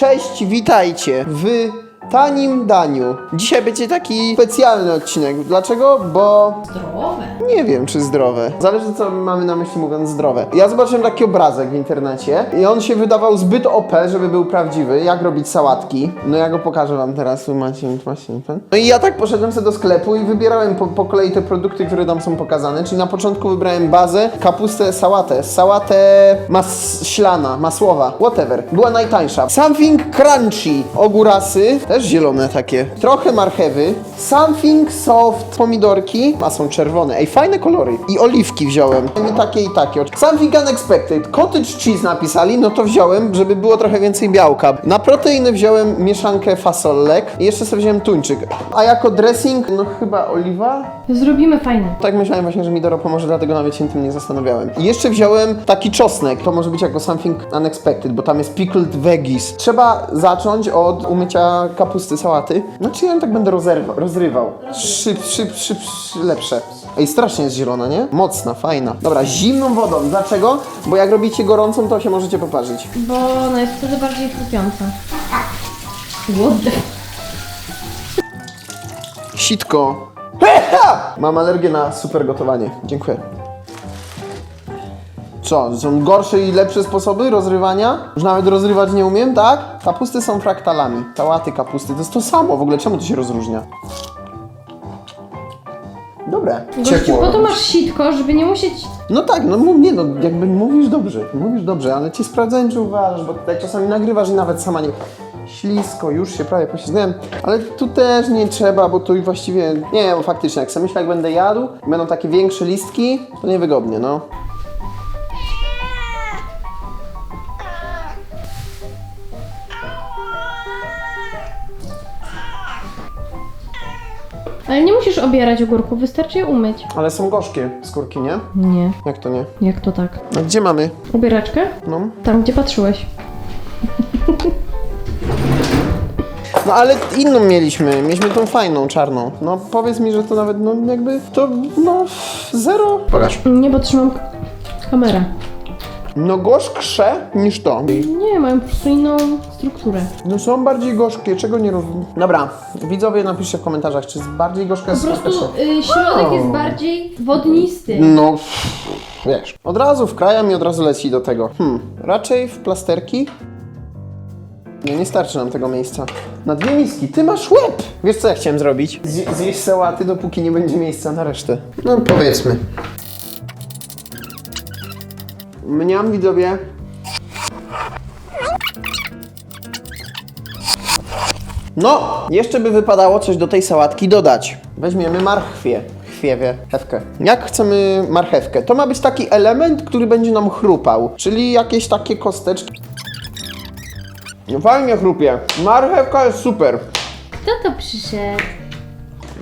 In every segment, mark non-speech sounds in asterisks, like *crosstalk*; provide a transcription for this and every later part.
Cześć, witajcie. W tanim daniu. Dzisiaj będzie taki specjalny odcinek. Dlaczego? Bo Zdrowe. nie wiem, czy zdrowe. Zależy, co mamy na myśli mówiąc zdrowe. Ja zobaczyłem taki obrazek w internecie i on się wydawał zbyt OP, żeby był prawdziwy. Jak robić sałatki. No ja go pokażę wam teraz. Tu macie, macie ten. No i ja tak poszedłem sobie do sklepu i wybierałem po, po kolei te produkty, które tam są pokazane. Czyli na początku wybrałem bazę, kapustę, sałatę. Sałatę maślana, masłowa, whatever. Była najtańsza. Something crunchy. Ogórasy, też zielone takie. Trochę marchewy. Something soft. Pomidorki, a są czerwone. Ej, fajne kolory. I oliwki wziąłem. I takie i takie. Something unexpected. Cottage cheese napisali, no to wziąłem, żeby było trochę więcej białka. Na proteiny wziąłem mieszankę fasolek i jeszcze sobie wziąłem tuńczyk. A jako dressing, no chyba oliwa? Zrobimy fajne. Tak myślałem właśnie, że mi Doro pomoże, dlatego nawet się tym nie zastanawiałem. I jeszcze wziąłem taki czosnek, to może być jako something unexpected, bo tam jest pickled veggies. Trzeba zacząć od umycia kapusty, sałaty. Znaczy ja ją tak będę rozerwa, rozrywał. Szyb, szyb, szyb, szyb, lepsze. Ej, strasznie jest zielona, nie? Mocna, fajna. Dobra, zimną wodą. Dlaczego? Bo jak robicie gorącą, to się możecie poparzyć. Bo ona jest wtedy bardziej chrupiąca. The... Sitko. *laughs* Mam alergię na super gotowanie. Dziękuję. Co, są gorsze i lepsze sposoby rozrywania? Już nawet rozrywać nie umiem, tak? Kapusty są fraktalami. Sałaty kapusty to jest to samo. W ogóle czemu to się rozróżnia? Dobre. Gościu, po to masz sitko, żeby nie musieć... No tak, no mów, nie no, jakby mówisz dobrze, mówisz dobrze, ale ci sprawdzałem, czy uważasz, bo tutaj czasami nagrywasz i nawet sama nie... Ślisko, już się prawie poślizgnąłem, ale tu też nie trzeba, bo tu właściwie... Nie, bo faktycznie, jak sobie myślę, jak będę jadł, będą takie większe listki, to niewygodnie, no. Ale nie musisz obierać ogórków, wystarczy je umyć. Ale są gorzkie skórki, nie? Nie. Jak to nie? Jak to tak? A gdzie mamy? Ubieraczkę? No. Tam, gdzie patrzyłeś. *laughs* No ale inną mieliśmy, mieliśmy tą fajną, czarną. No powiedz mi, że to nawet, no jakby, to, no, zero. Pokaż. Nie, bo trzymam kamerę. No gorzksze niż to. Nie, mają po prostu inną strukturę. No są bardziej gorzkie, czego nie rozumiem. Dobra, widzowie napiszcie w komentarzach, czy jest bardziej gorzka Po prostu słodka, y, środek jest bardziej wodnisty. No, wiesz. Od razu wkrajam i od razu leci do tego. Hmm, raczej w plasterki? Nie, nie starczy nam tego miejsca. Na dwie miski, ty masz łeb! Wiesz co ja chciałem zrobić? Zje- zjeść sałaty, dopóki nie będzie miejsca na resztę. No powiedzmy. Mniam widzowie. No, jeszcze by wypadało coś do tej sałatki dodać. Weźmiemy marchwię. Chwiewie, hewkę. Jak chcemy marchewkę? To ma być taki element, który będzie nam chrupał, czyli jakieś takie kosteczki. No Fajnie chrupie. Marchewka jest super. Kto to przyszedł?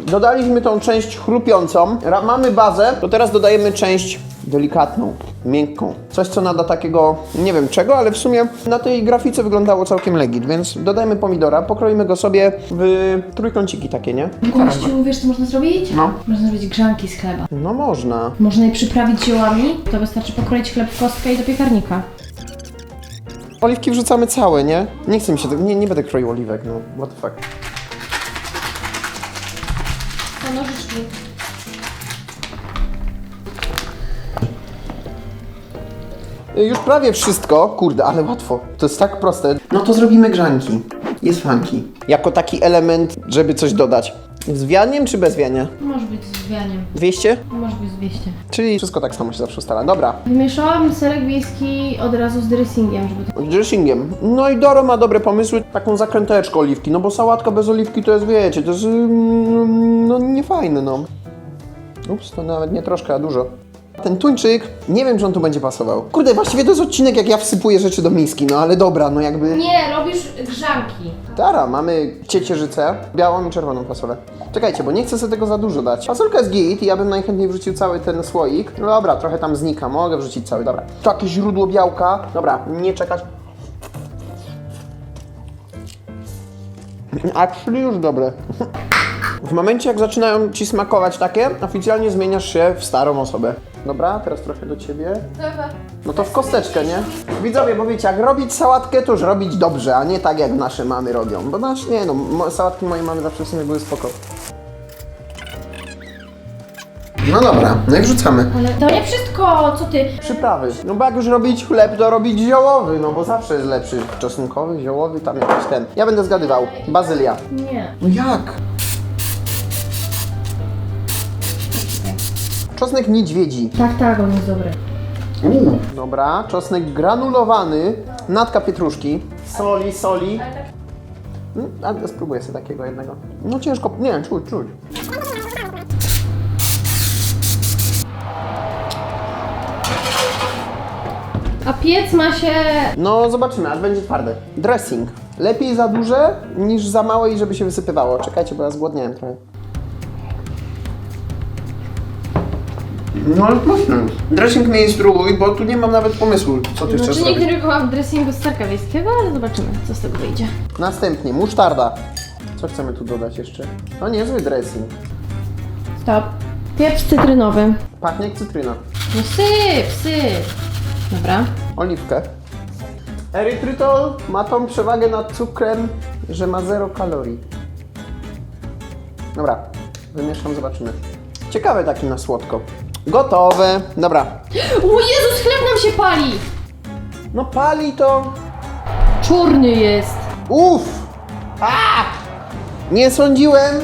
Dodaliśmy tą część chrupiącą. Ra- mamy bazę, to teraz dodajemy część delikatną, miękką. Coś, co nada takiego, nie wiem czego, ale w sumie na tej grafice wyglądało całkiem legit, więc dodajmy pomidora, pokroimy go sobie w trójkąciki takie, nie? Gościu, wiesz co można zrobić? No. Można zrobić grzanki z chleba. No można. Można je przyprawić ziołami, to wystarczy pokroić chleb w kostkę i do piekarnika. Oliwki wrzucamy całe, nie? Nie chcę mi się tego, nie, nie będę kroił oliwek, no what the fuck. To nożyczki. Już prawie wszystko, kurde, ale łatwo. To jest tak proste. No to zrobimy grzanki. Jest funky. Jako taki element, żeby coś dodać. Z wianiem czy bez wiania? Może być z wianiem. 200? Może być z 200. Czyli wszystko tak samo się zawsze ustala. Dobra. Wymieszałam serek wiejski od razu z dressingiem, żeby. Z dressingiem. No i Doro ma dobre pomysły. Taką zakręteczkę oliwki. No bo sałatka bez oliwki to jest, wiecie, to jest mm, no niefajne, no. Ups, to nawet nie troszkę, a dużo. Ten tuńczyk, nie wiem, czy on tu będzie pasował. Kurde, właściwie to jest odcinek, jak ja wsypuję rzeczy do miski, no ale dobra, no jakby... Nie, robisz grzanki. Tara, mamy ciecierzycę, białą i czerwoną fasolę. Czekajcie, bo nie chcę sobie tego za dużo dać. Fasolka jest git i ja bym najchętniej wrzucił cały ten słoik. No dobra, trochę tam znika, mogę wrzucić cały, dobra. Takie źródło białka. Dobra, nie czekać. A czyli już dobre. W momencie, jak zaczynają ci smakować takie, oficjalnie zmieniasz się w starą osobę. Dobra, teraz trochę do ciebie. Dobra. No to w kosteczkę, nie? Widzowie, bo wiecie, jak robić sałatkę, to już robić dobrze, a nie tak jak nasze mamy robią. Bo nasz, nie no, mo- sałatki mojej mamy zawsze w sumie były spoko. No dobra, no i wrzucamy. Ale to nie wszystko, co ty? Przyprawy. No bo jak już robić chleb, to robić ziołowy, no bo zawsze jest lepszy. Czosnkowy, ziołowy, tam jakiś ten. Ja będę zgadywał. Bazylia. Nie. No jak? Czosnek niedźwiedzi. Tak, tak, on jest dobry. Dobra, czosnek granulowany, natka pietruszki, soli, soli. Mm, A spróbuję sobie takiego jednego. No ciężko, nie, czuć, czuć. A piec ma się... No zobaczymy, aż będzie twarde. Dressing. Lepiej za duże niż za małe i żeby się wysypywało. Czekajcie, bo ja zgłodniałem trochę. No ale proszę. Dressing nie instruuj, bo tu nie mam nawet pomysłu, co ty chcesz Znaczy zrobić. nigdy nie byłam w dressingu starka wiejskiego, ale zobaczymy, co z tego wyjdzie. Następnie musztarda. Co chcemy tu dodać jeszcze? No niezły dressing. Stop. Pieprz cytrynowy. Pachnie jak cytryna. No syp, syp. Dobra. Oliwkę. Erytrytol ma tą przewagę nad cukrem, że ma 0 kalorii. Dobra, wymieszam, zobaczymy. Ciekawe taki na słodko. Gotowe. Dobra. O Jezus, chleb nam się pali! No pali to... Czarny jest. Uff! A! Nie sądziłem,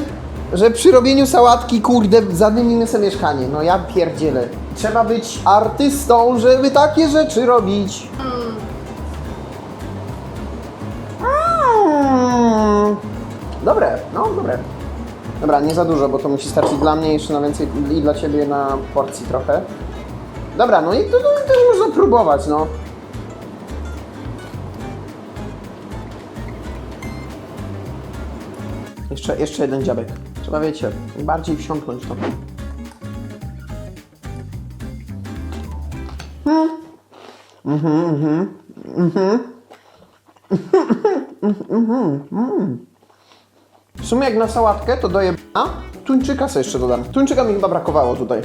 że przy robieniu sałatki, kurde, zadymimy sobie mieszkanie. No ja pierdzielę. Trzeba być artystą, żeby takie rzeczy robić. Mm. Dobre, no dobre. Dobra, nie za dużo, bo to musi starczyć dla mnie jeszcze na więcej i dla ciebie na porcji trochę. Dobra, no i to, to też można próbować, no. Jeszcze, jeszcze jeden dziabek. Trzeba, wiecie, bardziej wsiąknąć to. Mm. *laughs* Mhm, mhm, mhm. Mhm, mhm. W sumie jak na sałatkę to doję a tuńczyka sobie jeszcze dodam. Tuńczyka mi chyba brakowało tutaj.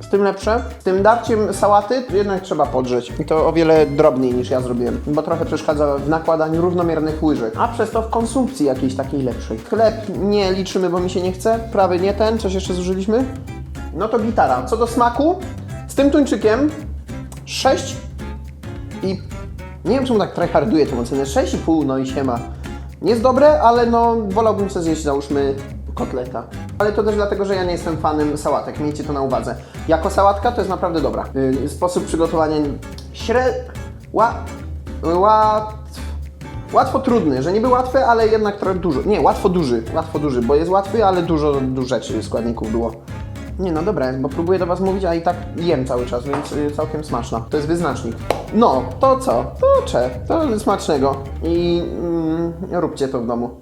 Z tym lepsze. Z tym darciem sałaty jednak trzeba podrzeć. I to o wiele drobniej niż ja zrobiłem, bo trochę przeszkadza w nakładaniu równomiernych łyżek, a przez to w konsumpcji jakiejś takiej lepszej. Chleb nie liczymy, bo mi się nie chce. Prawy nie ten, coś jeszcze zużyliśmy. No to gitara. Co do smaku, z tym tuńczykiem 6 i nie wiem czemu tak tryharduję tą ocenę. 6,5 no i siema. Nie jest dobre, ale no wolałbym sobie zjeść załóżmy kotleta. Ale to też dlatego, że ja nie jestem fanem sałatek, miejcie to na uwadze. Jako sałatka to jest naprawdę dobra. Yy, sposób przygotowania śred... Ła... Łat... Łatwo trudny, że niby łatwy, ale jednak trochę dużo. Nie, łatwo duży, łatwo duży, bo jest łatwy, ale dużo, dużo rzeczy, składników było. Nie no dobra bo próbuję do Was mówić, a i tak jem cały czas, więc y, całkiem smaczna. To jest wyznacznik. No, to co? To cze, to smacznego. I mm, róbcie to w domu.